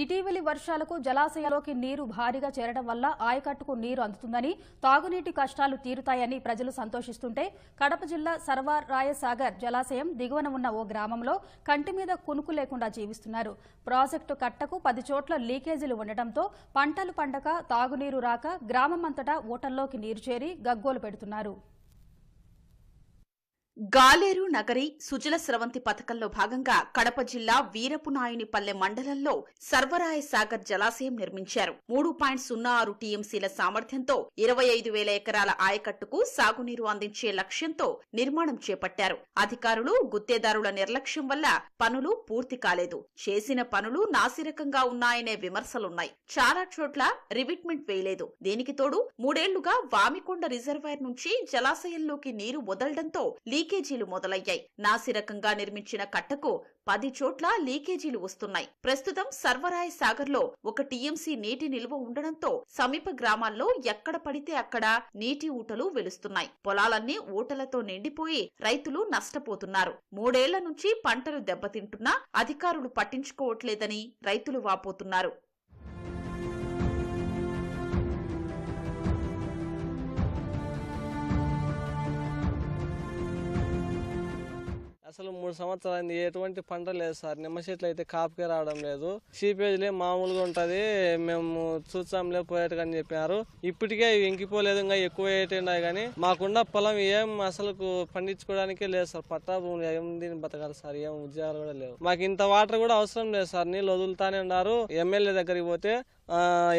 ఇటీవలి వర్షాలకు జలాశయాల్లోకి నీరు భారీగా చేరడం వల్ల ఆయకట్టుకు నీరు అందుతుందని తాగునీటి కష్టాలు తీరుతాయని ప్రజలు సంతోషిస్తుంటే కడప జిల్లా సర్వరాయసాగర్ జలాశయం దిగువన ఉన్న ఓ గ్రామంలో కంటి మీద కునుకు లేకుండా జీవిస్తున్నారు. ప్రాజెక్టు కట్టకు పది చోట్ల లీకేజీలు ఉండటంతో పంటలు పండక తాగునీరు రాక గ్రామమంతటా ఊటల్లోకి నీరు చేరి గగ్గోలు పెడుతున్నారు. గాలేరు నగరి సుజల స్రవంతి పథకంలో భాగంగా కడప జిల్లా వీరపునాయునిపల్లె మండలంలో సర్వరాయ సాగర్ జలాశయం నిర్మించారు. మూడు పాయింట్ సున్నా ఆరు టీఎంసీల సామర్థ్యంతో ఇరవై ఐదు వేల ఎకరాల ఆయకట్టుకు సాగునీరు అందించే లక్ష్యంతో నిర్మాణం చేపట్టారు. అధికారులు గుత్తేదారుల నిర్లక్ష్యం వల్ల పనులు పూర్తి కాలేదు. చేసిన పనులు నాసిరకంగా ఉన్నాయనే విమర్శలున్నాయి. చాలా చోట్ల రివిట్మెంట్ వేయలేదు. దీనికి తోడు మూడేళ్ళుగా వామికొండ రిజర్వాయర్ నుంచి జలాశయంలోకి నీరు వదలడంతో లీకేజీలు మొదలయ్యాయి. నాసిరకంగా నిర్మించిన కట్టకు పది చోట్ల లీకేజీలు వస్తున్నాయి. ప్రస్తుతం సర్వరాయ సాగర్లో ఒక టీఎంసీ నీటి నిల్వ ఉండడంతో సమీప గ్రామాల్లో ఎక్కడ పడితే అక్కడ నీటి ఊటలు వెలుస్తున్నాయి. పొలాలన్నీ ఊటలతో నిండిపోయి రైతులు నష్టపోతున్నారు. మూడేళ్ళ నుంచి పంటలు దెబ్బతింటున్నా అధికారులు పట్టించుకోవట్లేదని రైతులు వాపోతున్నారు. మూడు సంవత్సరాలు ఎటువంటి పంట లేదు సార్. నిమ్మ చెట్లు అయితే కాపుకే రావడం లేదు. సీపేజ్లే మామూలుగా ఉంటుంది. మేము చూసాంలే పోయేటని చెప్పినారు ఇప్పటికే ఇవి ఇంకిపోలేదు. ఇంకా ఎక్కువ ఏటున్నాయి కానీ మాకున్న పొలం ఏం అసలు పండించుకోవడానికే లేదు సార్. పట్టా భూములు ఏం దీన్ని బతకాలి సార్. ఏం ఉద్యోగాలు కూడా లేవు. మాకు ఇంత వాటర్ కూడా అవసరం లేదు సార్. నీళ్ళు వదులుతానే ఉన్నారు. ఎమ్మెల్యే దగ్గరికి పోతే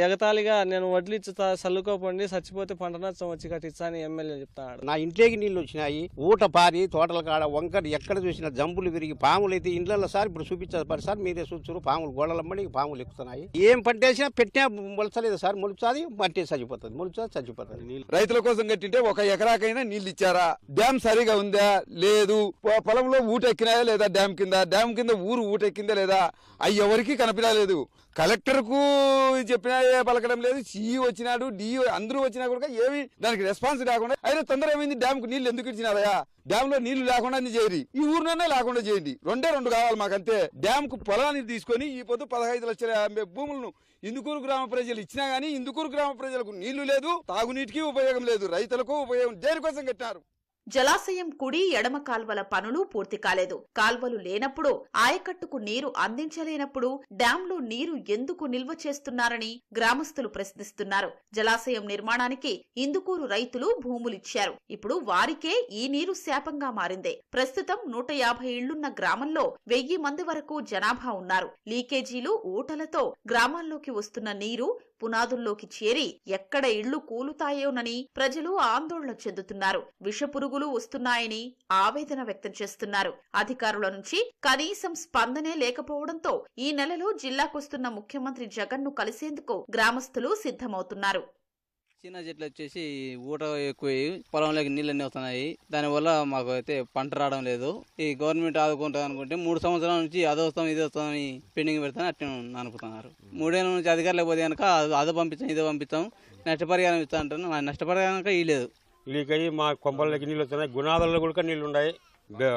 ఎగతాళిగా నేను వడ్లు ఇచ్చుతా చల్లుకోపండి చచ్చిపోతే పంట నష్టం వచ్చి కట్టించా అని ఎమ్మెల్యే చెప్తాడు నా ఇంట్లోకి నీళ్ళు వచ్చినాయి ఊట పారి తోటల కాడ వంకర ఎక్కడ చూసినా జంపులు విరిగి పాములు అయితే ఇండ్లలో సార్ ఇప్పుడు చూపించారు పరి సార్ మీరే చూస్తారు పాములు గోడలమ్మడి పాములు ఎక్కుతున్నాయి. ఏం పంటేసినా పెట్టినా మొలచలేదు సార్ మొలుచాది పంటే చచ్చిపోతుంది మొలుచాది చచ్చిపోతుంది. నీళ్ళు. రైతుల కోసం కట్టింటే ఒక ఎకరాకైనా నీళ్ళు ఇచ్చారా? డ్యామ్ సరిగా ఉందా? లేదు. పొలంలో ఊట ఎక్కినాయా లేదా డ్యామ్ కింద? డ్యామ్ కింద ఊరు ఊట ఎక్కిందా లేదా? అవి ఎవరికి కనిపించలేదు కలెక్టర్కు చెప్పినా ఏ పలకడం లేదు. సిఈ వచ్చినాడు డిఈ అందరూ వచ్చినా కూడా ఏమి దానికి రెస్పాన్స్ లేకుండా అయినా తొందర ఏమైంది? డ్యామ్కు నీళ్ళు ఎందుకు ఇచ్చినారయా డ్యామ్లో నీళ్ళు లేకుండా చేయండి. ఈ ఊరిలోనే లేకుండా చేయండి. రెండే రెండు కావాలి మాకంతే. డ్యామ్కు పొలాన్ని తీసుకొని ఈ పొద్దు పదహైదు లక్షల భూములను ఇందుకూరు గ్రామ ప్రజలు ఇచ్చినా గానీ ఇందుకూరు గ్రామ ప్రజలకు నీళ్ళు లేదు తాగునీటికి ఉపయోగం లేదు. రైతులకు ఉపయోగం దేనికోసం కట్టినారు? జలాశయం కుడి ఎడమ కాల్వల పనులు పూర్తి కాలేదు. కాల్వలు లేనప్పుడు ఆయకట్టుకు నీరు అందించలేనప్పుడు డ్యాంలో నీరు ఎందుకు నిల్వ చేస్తున్నారని గ్రామస్తులు ప్రశ్నిస్తున్నారు. జలాశయం నిర్మాణానికి ఇందుకూరు రైతులు భూములిచ్చారు. ఇప్పుడు వారికే ఈ నీరు శాపంగా మారింది. ప్రస్తుతం నూట యాభై ఇళ్ళున్న గ్రామంలో వెయ్యి మంది వరకు జనాభా ఉన్నారు. లీకేజీలు ఊటలతో గ్రామాల్లోకి వస్తున్న నీరు పునాదుల్లోకి చేరి ఎక్కడ ఇళ్ళు కూలుతాయోనని ప్రజలు ఆందోళన చెందుతున్నారు. పురుగులు వస్తున్నాయని ఆవేదన వ్యక్తం చేస్తున్నారు. అధికారుల నుంచి కనీసం స్పందనే లేకపోవడంతో ఈ నెలలో జిల్లాకొస్తున్న ముఖ్యమంత్రి జగన్ను కలిసేందుకు గ్రామస్తులు సిద్ధమవుతున్నారు. చిన్న చెట్లు వచ్చేసి ఊట ఎక్కువ పొలంలోకి నీళ్ళన్నీ వస్తున్నాయి. దానివల్ల మాకు అయితే పంట రావడం లేదు. ఈ గవర్నమెంట్ ఆదుకుంటుంది అనుకుంటే మూడు సంవత్సరాల నుంచి అది వస్తాం ఇది వస్తామని పెండింగ్ పెడతాను అట్లా అనుకుంటున్నారు. మూడేళ్ళ నుంచి అధికారులు పోతే కనుక అదో పంపించాం ఇదో పంపిస్తాం నష్టపరిహారం ఇస్తా అంటాను నష్టపరిహారం ఇవ్వలేదు లీక్ అయ్యి మా కొంపలకి నీళ్ళు వస్తున్నాయి. గుణాలలో కూడా నీళ్ళు ఉన్నాయి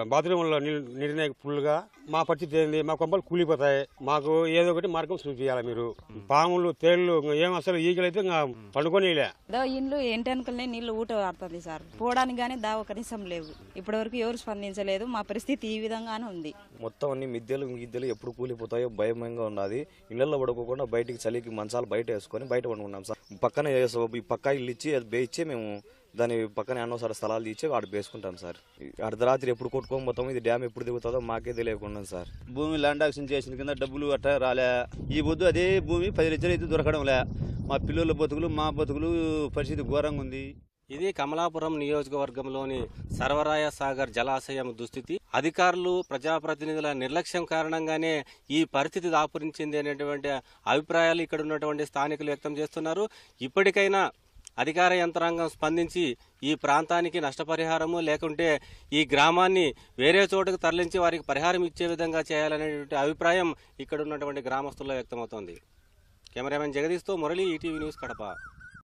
బాత్రూంలో నీళ్ళు నీరున్నాయి ఫుల్గా. మా పరిస్థితి ఏంది? మా కొంపలు కూలిపోతాయి. మాకు ఏదో ఒకటి మార్గం చూపించాలి మీరు. పాములు తేళ్ళు ఏం అసలు ఈగలు అయితే ఇంకా పండుకొనిలే దో ఇండ్లు ఎంటెనకలనే నీళ్ళు ఊట ఆడుతుంది సార్. పోవడానికి కానీ దావ కనీసం లేవు. ఇప్పటివరకు ఎవరు స్పందించలేదు. మా పరిస్థితి ఈ విధంగానే ఉంది. మొత్తం అన్ని మిద్దెలు మిద్దెలు ఎప్పుడు కూలిపోతాయో భయంగా ఉన్నది. ఇళ్ళలో పడుకోకుండా బయటికి చలికి మంచాలు బయట వేసుకొని బయట పడుకున్నాం సార్. పక్కన ఏ- ఈ పక్క ఇల్లు ఇచ్చి అది బేయిచ్చి మేము దాని పక్కన ఎన్నోసారి స్థలాలు ఇచ్చి ఆడ వేసుకుంటాం సార్. అర్ధరాత్రి ఎప్పుడు కొట్టుకొని పోతామో ఇది డ్యామ్ ఎప్పుడు దిగుతుందో మాకే తెలియకుండా సార్. భూమి ల్యాండ్ యాక్షన్ చేసిన కింద డబ్బులు అట్లా రాలే. ఈ పొద్దు అదే భూమి పది లక్షలు అయితే దొరకడం లే. మా పిల్లల బతుకులు మా బతుకులు పరిస్థితి ఘోరంగా ఉంది. ఇది కమలాపురం నియోజకవర్గంలోని సర్వరాయ సాగర్ జలాశయం దుస్థితి. అధికారులు ప్రజాప్రతినిధుల నిర్లక్ష్యం కారణంగానే ఈ పరిస్థితి దాపురించింది అనేటువంటి అభిప్రాయాలు ఇక్కడ ఉన్నటువంటి స్థానికులు వ్యక్తం చేస్తున్నారు. ఇప్పటికైనా అధికార యంత్రాంగం స్పందించి ఈ ప్రాంతానికి నష్టపరిహారము లేకుంటే ఈ గ్రామాన్ని వేరే చోటుకు తరలించి వారికి పరిహారం ఇచ్చే విధంగా చేయాలనేటువంటి అభిప్రాయం ఇక్కడ ఉన్నటువంటి గ్రామస్తుల్లో వ్యక్తమవుతోంది. కెమెరామెన్ జగదీష్తో మురళి ఈటీవీ న్యూస్ కడప.